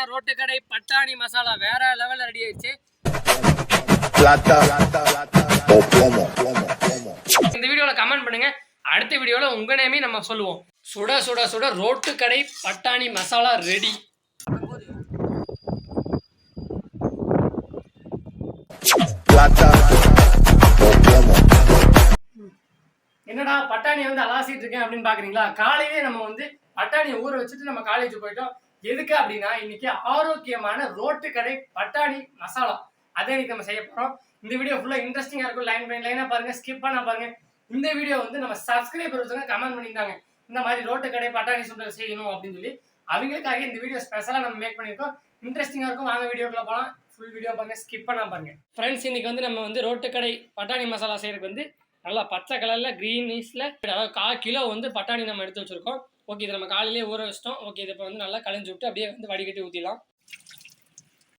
சூப்பரான ரோட்டு கடை பட்டாணி மசாலா வேற லெவல்ல ரெடி ஆயிடுச்சு. இந்த வீடியோல கமெண்ட் பண்ணுங்க. அடுத்த வீடியோல உங்க நேமே நம்ம சொல்லுவோம். சுட சுட சுட ரோட்டு கடை பட்டாணி மசாலா ரெடி. என்னடா பட்டாணி வந்து அலாசிட்டு இருக்கேன் அப்படின்னு பாக்குறீங்களா? காலையிலே நம்ம வந்து பட்டாணியை ஊற வச்சுட்டு நம்ம காலேஜ் போயிட்டோம். எதுக்கு அப்படின்னா இன்னைக்கு ஆரோக்கியமான ரோட்டு கடை பட்டாணி மசாலா. அதை இன்னைக்கு நம்ம செய்ய போறோம். இந்த வீடியோ ஃபுல்லா இன்ட்ரெஸ்டிங்கா இருக்கும். லைன் பண்ணி லைனா பாருங்க. ஸ்கிப் பண்ணா பாருங்க. இந்த வீடியோ வந்து நம்ம சப்ஸ்கிரைபர் ஒருத்தவங்க கமெண்ட் பண்ணியிருந்தாங்க. இந்த மாதிரி ரோட்டு கடை பட்டாணி சுண்டல் செய்யணும் அப்படின்னு சொல்லி. அவங்களுக்காக இந்த வீடியோ ஸ்பெஷலா நம்ம மேக் பண்ணியிருக்கோம். இன்ட்ரெஸ்டிங்கா இருக்கும். வாங்க வீடியோக்குள்ள போலாம். ஃபுல் வீடியோ பாருங்க. ஸ்கிப் பண்ணா பாருங்க. ஃப்ரெண்ட்ஸ் இன்னைக்கு வந்து நம்ம வந்து ரோட்டு கடை பட்டாணி மசாலா செய்யறதுக்கு வந்து நல்லா பச்சை கலர்ல கிரீனிஷ்ல அதாவது கால் கிலோ வந்து பட்டாணி நம்ம எடுத்து வச்சிருக்கோம். ஓகே இதை நம்ம காலையிலேயே ஊற வச்சிட்டோம். ஓகே இதை இப்போ வந்து நல்லா களைஞ்சு விட்டு அப்படியே வந்து வடிகட்டி ஊற்றிடலாம்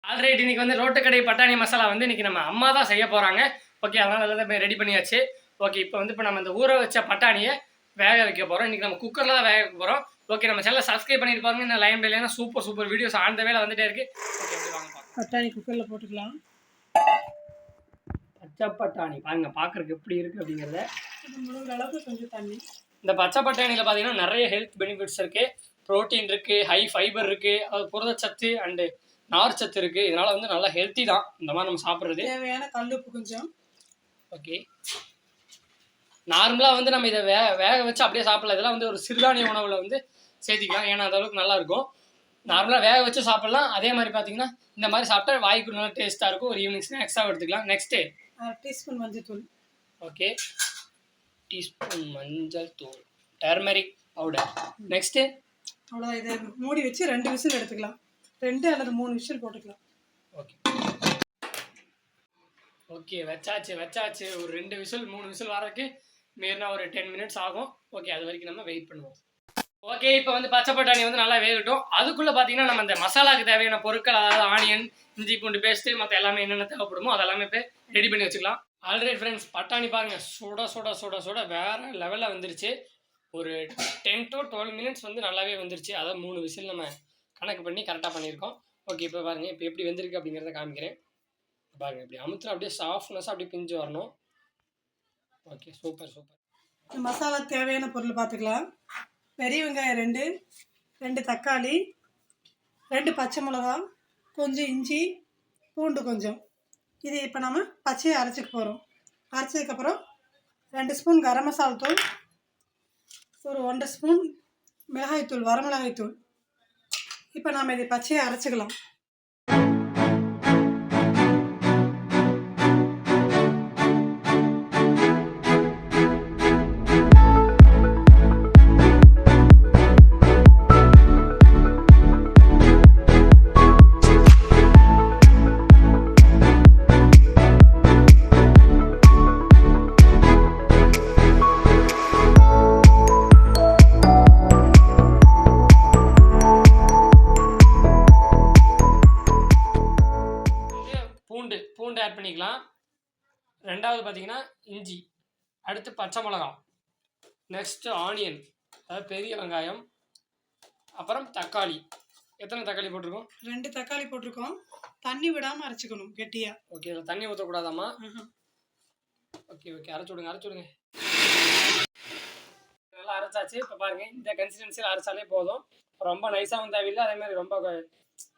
ஆல்ரைட் இன்னைக்கு வந்து ரோட்டு கடை பட்டாணி மசாலா வந்து இன்னைக்கு நம்ம அம்மா தான் செய்ய போறாங்க. ஓகே அதனால எல்லாம் ரெடி பண்ணியாச்சு. ஓகே இப்போ வந்து இப்போ நம்ம இந்த ஊற வச்ச பட்டாணியை வேக வைக்க போறோம். இன்னைக்கு நம்ம குக்கர்ல தான் வேக வைக்க போறோம். ஓகே நம்ம சேனலை சப்ஸ்கிரைப் பண்ணிட்டு பாருங்க. இந்த லைன் பை லைனா சூப்பர் சூப்பர் வீடியோஸ் ஆன் வேலை வந்துட்டே இருக்கு. ஓகே அப்படி வாங்க பார்க்கலாம். பட்டாணி குக்கரில் போட்டுக்கலாம். பச்சை பட்டாணி. பாருங்க பார்க்கறதுக்கு எப்படி இருக்கு அப்படிங்கிறத. அளவுக்கு கொஞ்சம் தண்ணி. இந்த பச்சை பட்டாணியில் பார்த்தீங்கன்னா நிறைய ஹெல்த் பெனிஃபிட்ஸ் இருக்கு. ப்ரோட்டீன் இருக்கு ஹை ஃபைபர் இருக்கு அது புரதச்சத்து அண்டு நார்ச்சத்து இருக்கு. இதனால வந்து நல்லா ஹெல்த்தி தான் இந்த மாதிரி நம்ம சாப்பிட்றது. தேவையான கல்லுப்பு கொஞ்சம். ஓகே நார்மலாக வந்து நம்ம இதை வே வேக வச்சு அப்படியே சாப்பிடலாம். இதெல்லாம் வந்து ஒரு சிறுதானிய உணவில் வந்து சேர்த்திக்கலாம். ஏன்னா அந்த அளவுக்கு நல்லா இருக்கும். நார்மலாக வேக வச்சு சாப்பிடலாம். அதே மாதிரி பார்த்தீங்கன்னா இந்த மாதிரி சாப்பிட்டா வாய்க்கு நல்லா டேஸ்ட்டாக இருக்கும். ஒரு ஈவினிங் ஸ்நாக்ஸாக எடுத்துக்கலாம். நெக்ஸ்ட்டு டீஸ்பூன் மஞ்சள்தூள் ஓகே டீஸ்பூன் மஞ்சள் தூள் டர்மரிக் பவுடர் நெக்ஸ்ட்டு அவ்வளோதான் இதை மூடி வச்சு ரெண்டு விசில் எடுத்துக்கலாம். ரெண்டு அல்லது மூணு விசில் போட்டுக்கலாம். ஓகே ஓகே வச்சாச்சு வச்சாச்சு. ஒரு ரெண்டு விசில் மூணு விசில் வரதுக்கு மீறினா ஒரு டென் மினிட்ஸ் ஆகும். ஓகே அது வரைக்கும் நம்ம வெயிட் பண்ணுவோம். ஓகே இப்போ வந்து பச்சை பட்டாணி வந்து நல்லா வேகட்டும். அதுக்குள்ளே பார்த்தீங்கன்னா நம்ம இந்த மசாலாக்கு தேவையான பொருட்கள் அதாவது ஆனியன் இஞ்சி பூண்டு பேஸ்ட்டு மற்ற எல்லாமே என்னென்ன தேவைப்படுமோ அதெல்லாமே இப்போ ரெடி பண்ணி வச்சுக்கலாம். ஆல்ரெடி ஃப்ரெண்ட்ஸ் பட்டாணி பாருங்கள் சுட சுட சுட சுட வேறு லெவலில் வந்துருச்சு. ஒரு டென் டு டுவெல் மினிட்ஸ் வந்து நல்லாவே வந்துருச்சு. அதான் மூணு விசில் நம்ம கணக்கு பண்ணி கரெக்டாக பண்ணியிருக்கோம். ஓகே இப்போ பாருங்கள் இப்போ எப்படி வந்திருக்கு அப்படிங்கிறத காமிக்கிறேன். பாருங்கள் இப்படி அமுத்துனா அப்படியே சாஃப்ட்னஸ் அப்படியே பிஞ்சு வரணும். ஓகே சூப்பர் சூப்பர் மசாலா தேவையான பொருள் பார்த்துக்கலாம். பெரிய வெங்காயம் ரெண்டு ரெண்டு தக்காளி ரெண்டு பச்சை மிளகா கொஞ்சம் இஞ்சி பூண்டு கொஞ்சம். இது இப்போ நம்ம பச்சையை அரைச்சிக்க போகிறோம் அரைச்சதுக்கப்புறம் ரெண்டு ஸ்பூன் கரம் மசாலா தூள் ஒரு ஒன்றரை ஸ்பூன் மிளகாய்த்தூள் வரமிளகாய்த்தூள் இப்போ நாம் இதை பச்சையை அரைச்சிக்கலாம். பண்ணிக்கலாம் ரெண்டாவது பார்த்தீங்கன்னா இஞ்சி. அடுத்து பச்சை மிளகா நெக்ஸ்ட்டு ஆனியன் அதாவது பெரிய வெங்காயம். அப்புறம் தக்காளி. எத்தனை தக்காளி போட்டிருக்கோம்? ரெண்டு தக்காளி போட்டிருக்கோம். தண்ணி விடாமல் அரைச்சிக்கணும் கெட்டியாக ஓகே தண்ணி ஊற்றக்கூடாதாம்மா ஓகே ஓகே அரைச்சு விடுங்க அரைச்சு விடுங்க. நல்லா அரைச்சாச்சு. இப்போ பாருங்க இந்த கன்சிஸ்டன்சியில் அரைச்சாலே போதும். ரொம்ப நைஸாகவும் தேவையில்லை. அதே மாதிரி ரொம்ப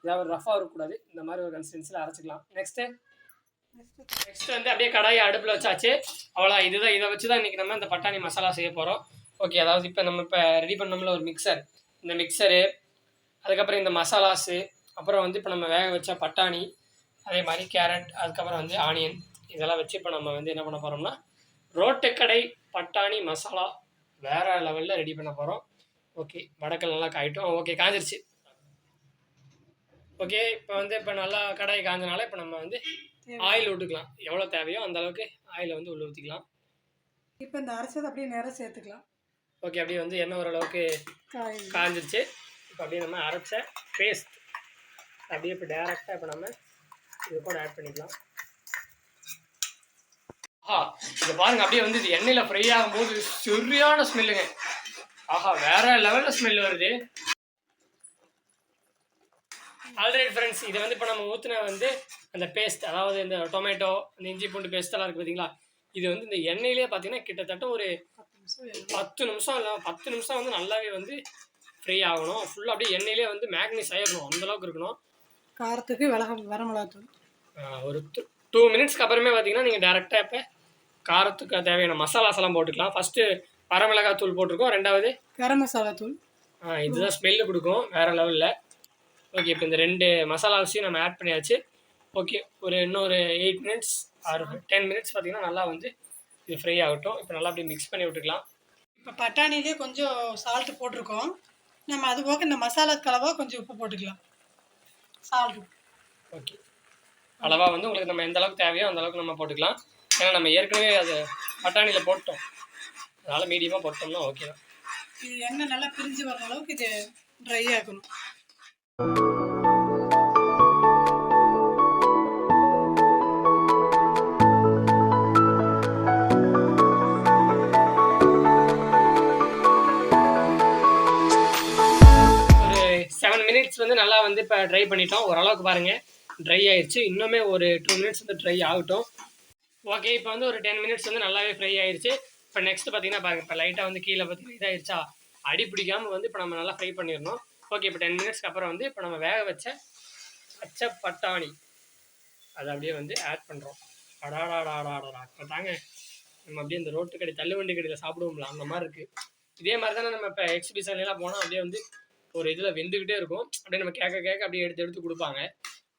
இதாக ரஃபாக இருக்கக்கூடாது. இந்த மாதிரி ஒரு கன்சிஸ்டன்சியில் அரைச்சிக்கலாம். நெக்ஸ்ட்டு நெக்ஸ்ட் வந்து அப்படியே கடாயை அடுப்பில் வச்சாச்சு. அவ்வளோ இதுதான் இதை வச்சு தான் இன்றைக்கி நம்ம இந்த பட்டாணி மசாலா செய்ய போகிறோம் ஓகே அதாவது இப்போ நம்ம இப்போ ரெடி பண்ணோம்ல ஒரு மிக்சர் இந்த மிக்சரு அதுக்கப்புறம் இந்த மசாலாஸு அப்புறம் வந்து இப்போ நம்ம வேக வச்ச பட்டாணி அதே மாதிரி கேரட் அதுக்கப்புறம் வந்து ஆனியன் இதெல்லாம் வச்சு இப்போ நம்ம வந்து என்ன பண்ண போகிறோம்னா ரோட்டுக்கடை பட்டாணி மசாலா வேறு லெவலில் ரெடி பண்ண போகிறோம் ஓகே வடக்கல் நல்லா காயிட்டோம். ஓகே காஞ்சிருச்சு. ஓகே இப்போ வந்து இப்போ நல்லா கடாய் காஞ்சனால இப்போ நம்ம வந்து ஆயில் விட்டுக்கலாம். எவ்வளோ தேவையோ அந்த அளவுக்கு ஆயிலை வந்து உள்ள ஊற்றிக்கலாம் இப்போ இந்த அரைச்சதை அப்படியே நேரம் சேர்த்துக்கலாம். ஓகே அப்படியே வந்து எண்ணெய் ஓரளவுக்கு காய். காஞ்சிருச்சு. இப்போ அப்படியே நம்ம அரைச்ச பேஸ்ட் அப்படியே இப்போ டேரெக்டாக இப்போ நம்ம இது கூட ஆட் பண்ணிக்கலாம். ஆஹா இதை பாருங்க அப்படியே வந்து இது எண்ணெயில் ஃப்ரை ஆகும்போது சரியான ஸ்மெல்லுங்க ஆஹா வேற லெவலில் ஸ்மெல் வருது. ஆல்ரெடி ஃப்ரெண்ட்ஸ் இதை வந்து இப்போ நம்ம ஊற்றின வந்து அந்த பேஸ்ட் அதாவது இந்த டொமேட்டோ இந்த இஞ்சி பூண்டு பேஸ்ட் எல்லாம் இருக்குது பார்த்தீங்களா இது வந்து இந்த எண்ணெயிலே பார்த்தீங்கன்னா கிட்டத்தட்ட ஒரு பத்து நிமிஷம் இல்லை பத்து நிமிஷம் வந்து நல்லாவே வந்து ஃப்ரை ஆகணும். ஃபுல்லாக அப்படியே எண்ணெயிலே வந்து மேக்னிஸ் ஆயிடணும் அந்த அளவுக்கு இருக்கணும். காரத்துக்கு வரமிளகாத்தூள். ஒரு டூ மினிட்ஸ்க்கு அப்புறமே பார்த்தீங்கன்னா நீங்கள் டேரெக்டாக இப்போ காரத்துக்கு தேவையான மசாலாஸ் எல்லாம் போட்டுக்கலாம். ஃபஸ்ட்டு வரமிளகாய் தூள் போட்டிருக்கோம். ரெண்டாவது கரம் மசாலா தூள் இதுதான் ஸ்மெல்லு கொடுக்கும். வேறு லெவலில் ஓகே இப்போ இந்த ரெண்டு மசாலாஸையும் நம்ம ஆட் பண்ணியாச்சு. ஓகே ஒரு இன்னொரு eight minutes or ten minutes பார்த்தீங்கன்னா நல்லா வந்து இது ஃப்ரை ஆகட்டும். இப்போ நல்லா அப்படியே மிக்ஸ் பண்ணி விட்டுக்கலாம். இப்போ பட்டாணிலே கொஞ்சம் சால்ட்டு போட்டிருக்கோம். நம்ம அது போக இந்த மசாலா கலவா கொஞ்சம் உப்பு போட்டுக்கலாம். சால்ட்டு ஓகே அளவாக வந்து உங்களுக்கு நம்ம எந்த அளவுக்கு தேவையோ அந்த அளவுக்கு நம்ம போட்டுக்கலாம். ஏன்னா நம்ம ஏற்கனவே அது பட்டாணியில் போட்டோம். அதனால் மீடியமாக போட்டோம்னா ஓகே தான். இது எண்ணெய் நல்லா பிரிஞ்சு வர அளவுக்கு இது ட்ரை ஆக்கணும் மினிட்ஸ் வந்து நல்லா வந்து இப்போ ட்ரை பண்ணிட்டோம். ஓரளவுக்கு பாருங்கள் ட்ரை ஆயிடுச்சு இன்னுமே ஒரு டூ மினிட்ஸ் வந்து ட்ரை ஆகட்டும். ஓகே இப்போ வந்து ஒரு டென் மினிட்ஸ் வந்து நல்லாவே ஃப்ரை ஆயிடுச்சு இப்போ நெக்ஸ்ட் பார்த்தீங்கன்னா பாருங்க. இப்போ லைட்டாக வந்து கீழே பார்த்தீங்கன்னா இதாகிடுச்சா அடி பிடிக்காமல் வந்து இப்போ நம்ம நல்லா ஃப்ரை பண்ணிடணும். ஓகே இப்போ டென் மினிட்ஸ்க்கு அப்புறம் வந்து இப்போ நம்ம வேக வச்ச பச்சை பட்டாணி. அதை அப்படியே வந்து ஆட் பண்ணுறோம் அடாடாடாடாடா. இப்போ தாங்க நம்ம அப்படியே இந்த ரோட்டு கடை தள்ளுவண்டி கடையில் சாப்பிடுவோம்ல அந்த மாதிரி இருக்குது இதே மாதிரி தானே நம்ம இப்போ எக்ஸிபிஷன்லாம் போனால் அப்படியே வந்து ஒரு இதில் வெந்துக்கிட்டே இருக்கும் அப்படியே நம்ம கேட்க கேட்க அப்படியே எடுத்து எடுத்து கொடுப்பாங்க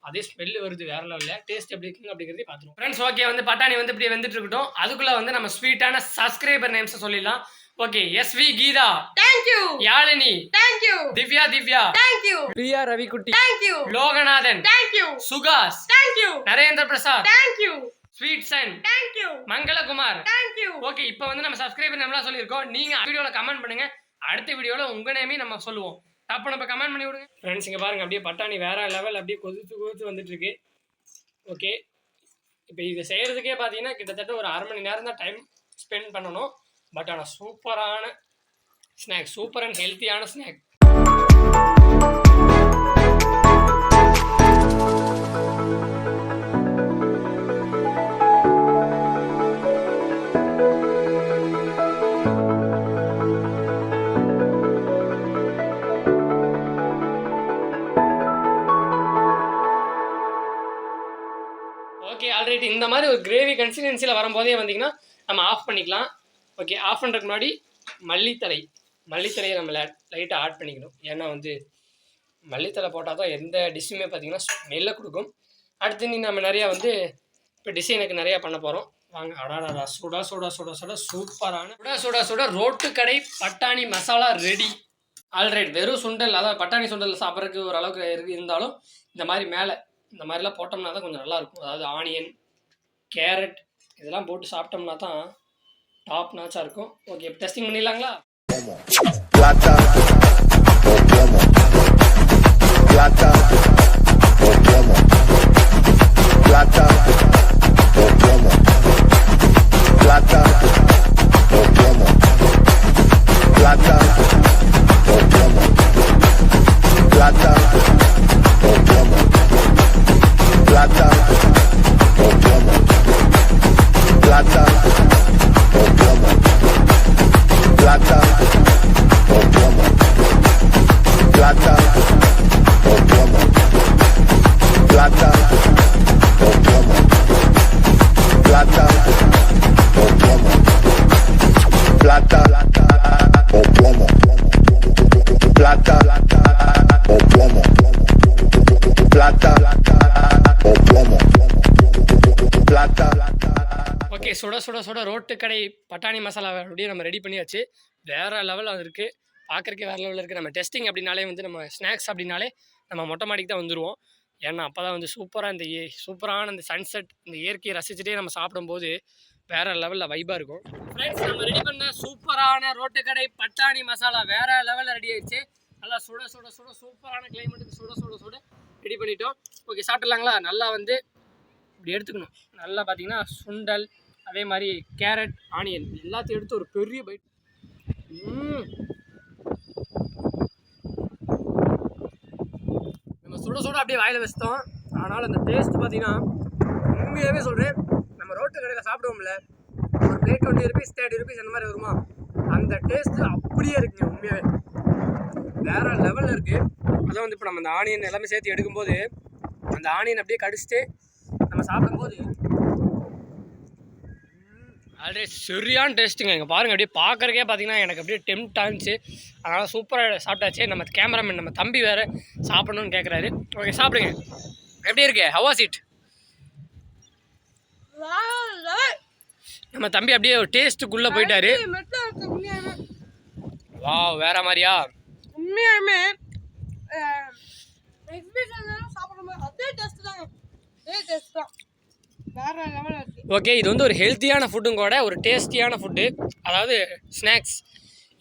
அதே ஸ்மெல்லு வருது வேற லெவலில் டேஸ்ட் எப்படி இருக்குங்க அப்படிங்கிறதே பார்த்துருவோம் ஃப்ரெண்ட்ஸ் ஓகே வந்து பட்டாணி வந்து இப்படியே வெந்துட்டு இருக்கட்டும் அதுக்குள்ளே வந்து நம்ம ஸ்வீட்டான சப்ஸ்கிரைபர் நேம்ஸை சொல்லிடலாம் okay SV Geetha Thank you. Yazhini you. Divya Divya you. Priya Ravikutty you. Loganathan you. சுகாஸ் you. Narendra Prasad you. Sweet sun you. Mangalakumar you. Okay இப்போ வந்து நம்ம சப்ஸ்கிரைபர் நேம்லாம் சொல்லியிருக்கோம் நீங்க வீடியோல கமெண்ட் பண்ணுங்க அடுத்த வீடியோல உங்க நேமே நம்ம சொல்லுவோம் அப்போ நம்ம கமெண்ட் பண்ணி விடுங்க ஃப்ரெண்ட்ஸ் இங்கே பாருங்கள் அப்படியே பட்டாணி வேற லெவல் அப்படியே கொதித்து கொதித்து வந்துட்டுருக்கு. ஓகே இப்போ இது செய்கிறதுக்கே பார்த்தீங்கன்னா கிட்டத்தட்ட ஒரு அரை மணி நேரம் தான் டைம் ஸ்பெண்ட் பண்ணணும். பட் ஆனால் சூப்பரான ஸ்நாக் சூப்பர் அண்ட் ஹெல்த்தியான ஸ்நாக் போதே வந்தீங்கன்னா நம்ம ஆஃப் பண்ணிக்கலாம். ஓகே ஆஃப் பண்ணுறதுக்கு முன்னாடி மல்லித்தலை மல்லித்தலையை நம்ம லைட்டாக ஆட் பண்ணிக்கணும். ஏன்னா வந்து மல்லித்தலை போட்டால் தான் எந்த டிஷ்ஷுமே பார்த்தீங்கன்னா ஸ்மெல்ல கொடுக்கும். அடுத்து நீ நம்ம நிறையா வந்து இப்போ டிசைனுக்கு நிறையா பண்ண போகிறோம் வாங்க அடாடாடா சுடா சுடா சுடா சுடா சூப்பரான சுடா சுடா சுடா ரோட்டு கடை பட்டாணி மசாலா ரெடி ஆல்ரைட் வெறும் சுண்டல் அதாவது பட்டாணி சுண்டல் சாப்பிட்றதுக்கு ஓரளவுக்கு இருக்கு இருந்தாலும் இந்த மாதிரி மேலே இந்த மாதிரிலாம் போட்டோம்னா தான் கொஞ்சம் நல்லாயிருக்கும் அதாவது ஆனியன் கேரட் இதெல்லாம் போட்டு சாப்பிட்டோம்னா தான் டாப் நாச்சாக இருக்கும் ஓகே டெஸ்டிங் பண்ணிடலாங்களா plata o plomo, plata o plomo, plata சுட சுட சுட ரோட்டு கடை பட்டாணி மசாலா அப்படியே நம்ம ரெடி பண்ணியாச்சு. வேறு லெவலில் அது இருக்குது பார்க்குறக்கே வேறு லெவலில் இருக்குது நம்ம டெஸ்டிங் அப்படின்னாலே வந்து நம்ம ஸ்நாக்ஸ் அப்படின்னாலே நம்ம மொட்டை மாடிக்கு தான் வந்துடுவோம் ஏன்னா அப்போ தான் வந்து சூப்பராக இந்த ஏ சூப்பரான இந்த சன்செட் இந்த இயற்கையை ரசிச்சுட்டே நம்ம சாப்பிடும்போது வேறு லெவலில் வைபாக இருக்கும். ஃப்ரெண்ட்ஸ் நம்ம ரெடி பண்ண சூப்பரான ரோட்டு கடை பட்டாணி மசாலா வேறு லெவலில் ரெடி ஆயிடுச்சு. நல்லா சுட சுட சுட சூப்பரான கிளைமேட்டுக்கு சுட சுட சுட ரெடி பண்ணிட்டோம். ஓகே சாப்பிட்லாங்களா நல்லா வந்து இப்படி எடுத்துக்கணும். நல்லா பார்த்தீங்கன்னா சுண்டல் அதே மாதிரி கேரட் ஆனியன் எல்லாத்தையும் எடுத்து ஒரு பெரிய பைட் நம்ம சுட சுட அப்படியே வாயில் வச்சிட்டோம். ஆனால் அந்த டேஸ்ட் பார்த்தீங்கன்னா உண்மையாகவே சொல்கிறேன் நம்ம ரோட்டு கடையில் சாப்பிடுவோம்ல ஒரு plate twenty rupees thirty rupees அந்த மாதிரி வருமா? அந்த டேஸ்ட் அப்படியே இருக்குங்க உண்மையாகவே வேற லெவலில் இருக்குது அதான் வந்து இப்போ நம்ம அந்த ஆனியன் எல்லாமே சேர்த்து எடுக்கும்போது அந்த ஆனியன் அப்படியே கடிச்சிட்டு நம்ம சாப்பிடும்போது ஆல்ரெடி சரியான டேஸ்ட்டுங்க. இங்கே பாருங்கள் அப்படியே பார்க்குறக்கே பார்த்தீங்கன்னா எனக்கு அப்படியே டெம்ட் ஆனிச்சு அதனால் சூப்பராக சாப்பிட்டாச்சு. நம்ம கேமராமேன் நம்ம தம்பி வேறு சாப்பிடணும்னு கேட்குறாரு ஓகே சாப்பிடுங்க. எப்படி இருக்கு? ஹவா சீட் நம்ம தம்பி அப்படியே ஒரு டேஸ்ட்டுக்குள்ளே போயிட்டாரு. வா வேற மாதிரியா? உண்மையாலுமே எக்ஸிபிஷன் சாப்பிடும்போது அதே டேஸ்ட் தாங்க அதே டேஸ்ட் தான் வேற லெவலில் இருக்கு ஓகே இது வந்து ஒரு ஹெல்த்தியான ஃபுட்டும் கூட ஒரு டேஸ்டியான ஃபுட்டு அதாவது ஸ்நாக்ஸ்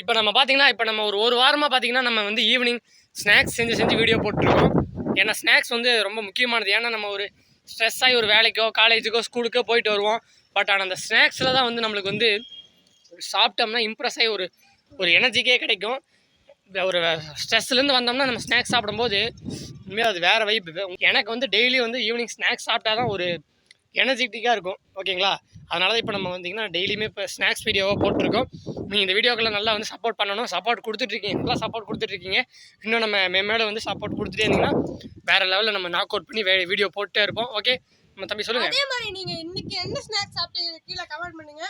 இப்போ நம்ம பார்த்தீங்கன்னா இப்போ நம்ம ஒரு ஒரு வாரமாக பார்த்தீங்கன்னா நம்ம வந்து ஈவினிங் ஸ்நாக்ஸ் செஞ்சு செஞ்சு வீடியோ போட்டிருக்கோம். ஏன்னா ஸ்நாக்ஸ் வந்து ரொம்ப முக்கியமானது. ஏன்னா நம்ம ஒரு ஸ்ட்ரெஸ் ஆகி ஒரு வேலைக்கோ காலேஜுக்கோ ஸ்கூலுக்கோ போயிட்டு வருவோம். பட் ஆனால் அந்த ஸ்நாக்ஸில் தான் வந்து நம்மளுக்கு வந்து சாப்பிட்டோம்னா இம்ப்ரெஸ் ஆகி ஒரு ஒரு எனர்ஜிக்கே கிடைக்கும். ஒரு ஸ்ட்ரெஸ்லேருந்து வந்தோம்னா நம்ம ஸ்நாக்ஸ் சாப்பிடும்போது உண்மையாக அது வேறு வைப் எனக்கு வந்து டெய்லி வந்து ஈவினிங் ஸ்நாக்ஸ் சாப்பிட்டா தான் ஒரு எனர்ஜெட்டிக்காக இருக்கும் ஓகேங்களா? அதனால தான் இப்போ நம்ம வந்தீங்கன்னா டெய்லியுமே இப்போ ஸ்நாக்ஸ் வீடியோவாக போட்டிருக்கோம். நீங்கள் இந்த வீடியோக்கெல்லாம் நல்லா வந்து சப்போர்ட் பண்ணணும். சப்போர்ட் கொடுத்துட்ருக்கீங்க நல்லா சப்போர்ட் கொடுத்துட்ருக்கீங்க இன்னும் நம்ம மே- மேலே வந்து சப்போர்ட் கொடுத்துட்டே இருந்தீங்கன்னா வேறு லெவலில் நம்ம நாக் அவுட் பண்ணி வீடியோ போட்டே இருப்போம். ஓகே நம்ம தம்பி சொல்லுங்கள் அதே மாதிரி நீங்க இன்னைக்கு என்ன ஸ்நாக்ஸ் சாப்பிட்டீங்க கீழே கமெண்ட் பண்ணுங்க.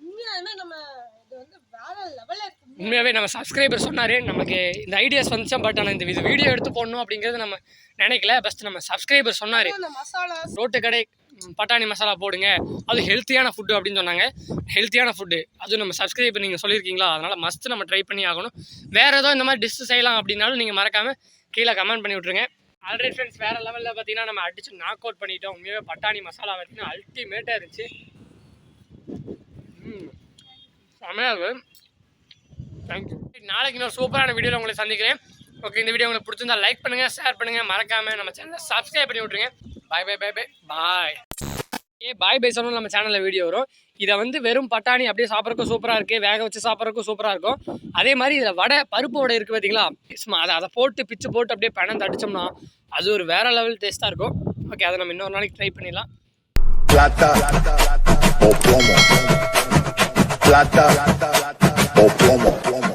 உண்மையாலுமே நம்ம இது வந்து வேற லெவலில் இருக்கு. உண்மையாகவே நம்ம சப்ஸ்கிரைபர் சொன்னார் நமக்கு இந்த ஐடியாஸ் வந்துச்சா பட் ஆனால் இந்த இது வீடியோ எடுத்து போடணும் அப்படிங்கிறது நம்ம நினைக்கல. பெஸ்ட் நம்ம சப்ஸ்கிரைபர் சொன்னார். மசாலா ரோட்டு கடை பட்டாணி மசாலா போடுங்க. அது ஹெல்த்தியான ஃபுட்டு அப்படின்னு சொன்னாங்க. ஹெல்த்தியான ஃபுட்டு அதுவும் நம்ம சப்ஸ்கிரைப் நீங்கள் சொல்லியிருக்கீங்களா? அதனால் மஸ்ட் நம்ம ட்ரை பண்ணி ஆகணும். வேறு ஏதோ இந்த மாதிரி டிஷ் செய்யலாம் அப்படின்னாலும் நீங்கள் மறக்காமல் கீழே கமெண்ட் பண்ணி விட்ருங்க ஆல்ரெடி ஃப்ரெண்ட்ஸ் வேறு லெவலில் பார்த்தீங்கன்னா நம்ம அடித்து நாக் அவுட் பண்ணிட்டோம். உண்மையாகவே பட்டாணி மசாலா பார்த்தீங்கன்னா அல்டிமேட்டாக இருந்துச்சு. ம் செமையாக இருக்கு. தேங்க்யூ நாளைக்கு இன்னொரு சூப்பரான வீடியோவில் உங்களை சந்திக்கிறேன். ஓகே இந்த வீடியோ உங்களுக்கு பிடிச்சிருந்தா லைக் பண்ணுங்கள் ஷேர் பண்ணுங்கள் மறக்காமல் நம்ம சேனலை சப்ஸ்கிரைப் பண்ணி விட்ருங்க பாய் பாய் பாய் பாய் பாய் ஏ பாய் பை சொன்னாலும் நம்ம சேனலில் வீடியோ வரும். இதை வந்து வெறும் பட்டாணி அப்படியே சாப்பிட்றதுக்கும் சூப்பராக இருக்குது வேக வச்சு சாப்பிட்றதுக்கும் சூப்பராக இருக்கும். அதே மாதிரி இதில் வடை பருப்பு வடை இருக்குது பார்த்தீங்களா சும்மா அதை அதை போட்டு பிச்சு போட்டு அப்படியே பணம் தடிச்சோம்னா அது ஒரு வேறு லெவல் டேஸ்ட்டாக இருக்கும். ஓகே அதை நம்ம இன்னொரு நாளைக்கு ட்ரை பண்ணிடலாம். Plata. O plomo. Plata o plomo.